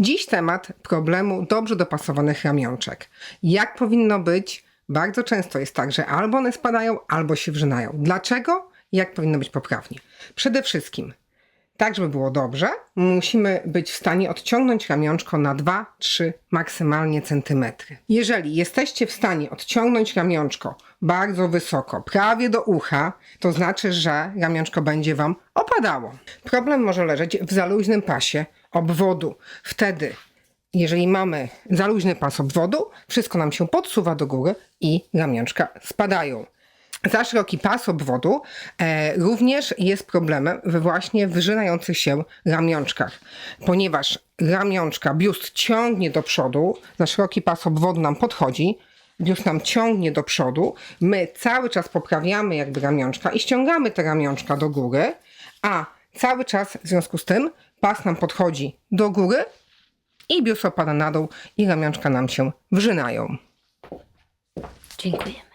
Dziś temat problemu dobrze dopasowanych ramionczek. Jak powinno być? Bardzo często jest tak, że albo one spadają, albo się wrzynają. Dlaczego? Jak powinno być poprawnie? Przede wszystkim, tak żeby było dobrze, musimy być w stanie odciągnąć ramionczko na 2-3 maksymalnie centymetry. Jeżeli jesteście w stanie odciągnąć ramionczko bardzo wysoko, prawie do ucha, to znaczy, że ramionczko będzie Wam opadało. Problem może leżeć w za luźnym pasie obwodu. Wtedy jeżeli mamy za luźny pas obwodu, wszystko nam się podsuwa do góry i ramionczka spadają. Za szeroki pas obwodu e, również jest problemem we właśnie wyżynających się ramionczkach, ponieważ ramionczka, biust ciągnie do przodu, za szeroki pas obwodu nam podchodzi, biust nam ciągnie do przodu, my cały czas poprawiamy jakby ramionczka i ściągamy te ramionczka do góry, a cały czas w związku z tym pas nam podchodzi do góry i biust opada na dół i ramionczka nam się wrzynają. Dziękuję.